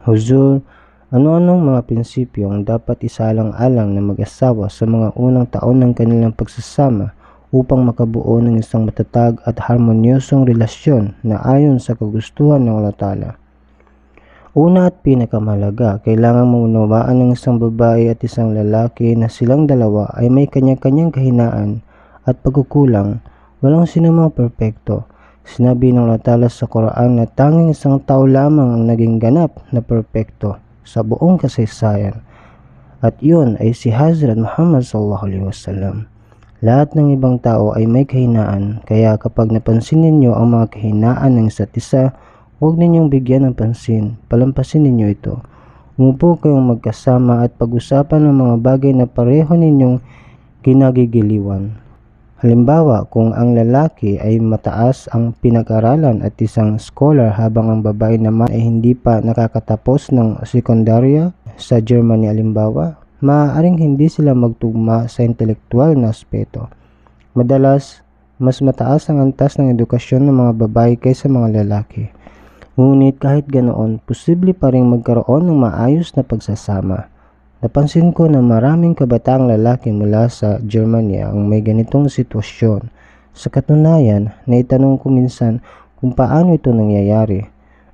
Huzur, ano-anong mga prinsipyo ang dapat isalang-alang ng mag-asawa sa mga unang taon ng kanilang pagsasama upang makabuo ng isang matatag at harmonyosong relasyon na ayon sa kagustuhan ng Allah Ta'ala? Una at pinakamahalaga, kailangan maunawaan ng isang babae at isang lalaki na silang dalawa ay may kanya-kanyang kahinaan at pagkukulang, walang sinumang perpekto. Sinabi ng Allah Ta'ala sa Quran na tanging isang tao lamang ang naging ganap na perpekto sa buong kasaysayan. At yun ay si Hazrat Muhammad sallallahu alaihi wasallam. Lahat ng ibang tao ay may kahinaan, kaya kapag napansin ninyo ang mga kahinaan ng isa't isa, huwag ninyong bigyan ng pansin, palampasin ninyo ito. Umupo kayong magkasama at pag-usapan ng mga bagay na pareho ninyong kinagigiliwan. Halimbawa, kung ang lalaki ay mataas ang pinag-aralan at isang scholar habang ang babae naman ay hindi pa nakakatapos ng sekundarya sa Germany halimbawa, maaaring hindi sila magtugma sa intelektual na aspeto. Madalas, mas mataas ang antas ng edukasyon ng mga babae kaysa mga lalaki. Ngunit kahit ganoon, posible pa rin magkaroon ng maayos na pagsasama. Napansin ko na maraming kabataang lalaki mula sa Germany ang may ganitong sitwasyon. Sa katunayan, naitanong ko minsan kung paano ito nangyayari.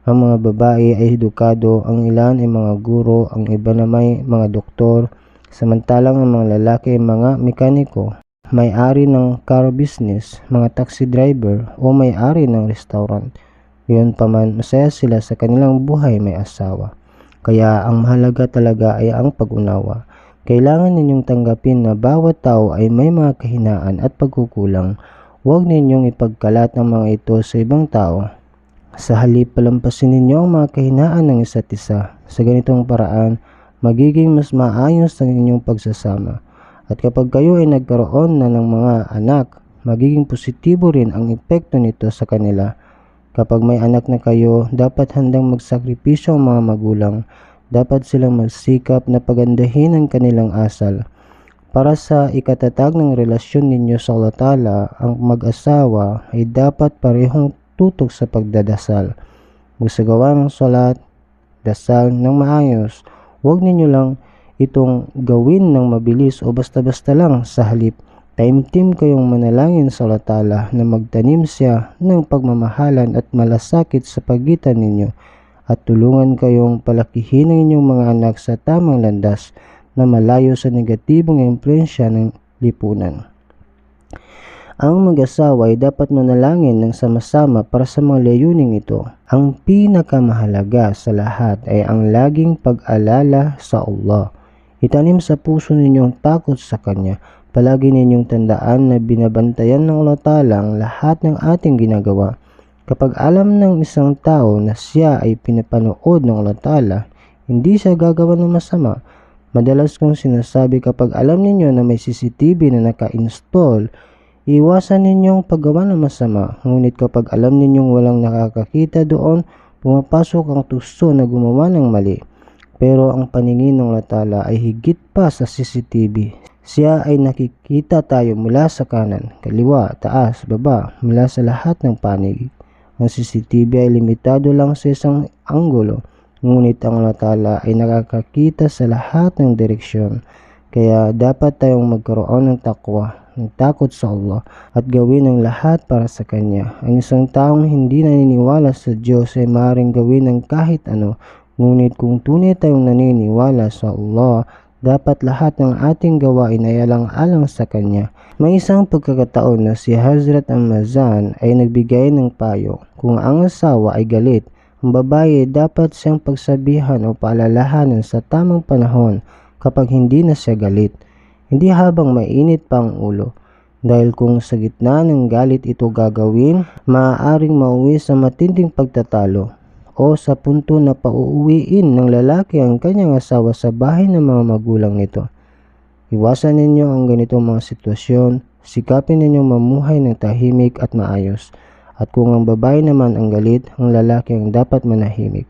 Ang mga babae ay edukado, ang ilan ay mga guro, ang iba na may mga doktor, samantalang ang mga lalaki ay mga mekaniko, may-ari ng car business, mga taxi driver o may-ari ng restaurant. Yun pa man, masaya sila sa kanilang buhay may asawa. Kaya ang mahalaga talaga ay ang pag-unawa. Kailangan ninyong tanggapin na bawat tao ay may mga kahinaan at pagkukulang. Huwag ninyong ipagkalat ang mga ito sa ibang tao. Sa halip palampasin ninyo ang mga kahinaan ng isa't isa. Sa ganitong paraan, magiging mas maayos ang inyong pagsasama. At kapag kayo ay nagkaroon na ng mga anak, magiging positibo rin ang epekto nito sa kanila Kapag may anak na kayo, dapat handang magsakripisyo ang mga magulang. Dapat silang magsikap na pagandahin ang kanilang asal. Para sa ikatatag ng relasyon ninyo sa Allah ang mag-asawa ay dapat parehong tutok sa pagdadasal. Magsagawa ng salat, dasal ng maayos. Huwag ninyo lang itong gawin ng mabilis o basta-basta lang sa halip Taimtim kayong manalangin sa Allah Ta'ala na magtanim siya ng pagmamahalan at malasakit sa pagitan ninyo at tulungan kayong palakihin ang inyong mga anak sa tamang landas na malayo sa negatibong impluensya ng lipunan. Ang mag-asawa ay dapat manalangin ng sama-sama para sa mga layuning ito. Ang pinakamahalaga sa lahat ay ang laging pag-alala sa Allah. Itanim sa puso ninyo ang takot sa Kanya Palagi ninyong tandaan na binabantayan ng Allah Ta'ala ang lahat ng ating ginagawa. Kapag alam ng isang tao na siya ay pinapanood ng Allah hindi siya gagawa ng masama. Madalas kong sinasabi kapag alam ninyo na may CCTV na naka-install, iwasan ninyong paggawa ng masama. Ngunit kapag alam ninyong walang nakakakita doon, pumapasok ang tuso na gumawa ng mali. Pero ang paningin ng Allah ay higit pa sa CCTV. Siya ay nakikita tayo mula sa kanan, kaliwa, taas, baba, mula sa lahat ng panig. Ang CCTV ay limitado lang sa isang anggulo, ngunit ang Allah Ta'ala ay nakakakita sa lahat ng direksyon. Kaya dapat tayong magkaroon ng takwa, ng takot sa Allah at gawin ang lahat para sa Kanya. Ang isang taong hindi naniniwala sa Diyos ay maaaring gawin ng kahit ano, ngunit kung tunay tayong naniniwala sa Allah, dapat lahat ng ating gawain ay alang-alang sa Kanya. May isang pagkakataon na si Hazrat Amazan ay nagbigay ng payo. Kung ang asawa ay galit, ang babae dapat siyang pagsabihan o paalalahanan sa tamang panahon kapag hindi na siya galit. Hindi habang mainit pa ang ulo. Dahil kung sa gitna ng galit ito gagawin, maaaring mauwi sa matinding pagtatalo o sa punto na pauuwiin ng lalaki ang kanyang asawa sa bahay ng mga magulang nito. Iwasan ninyo ang ganitong mga sitwasyon, sikapin ninyo mamuhay ng tahimik at maayos. At kung ang babae naman ang galit, ang lalaki ang dapat manahimik.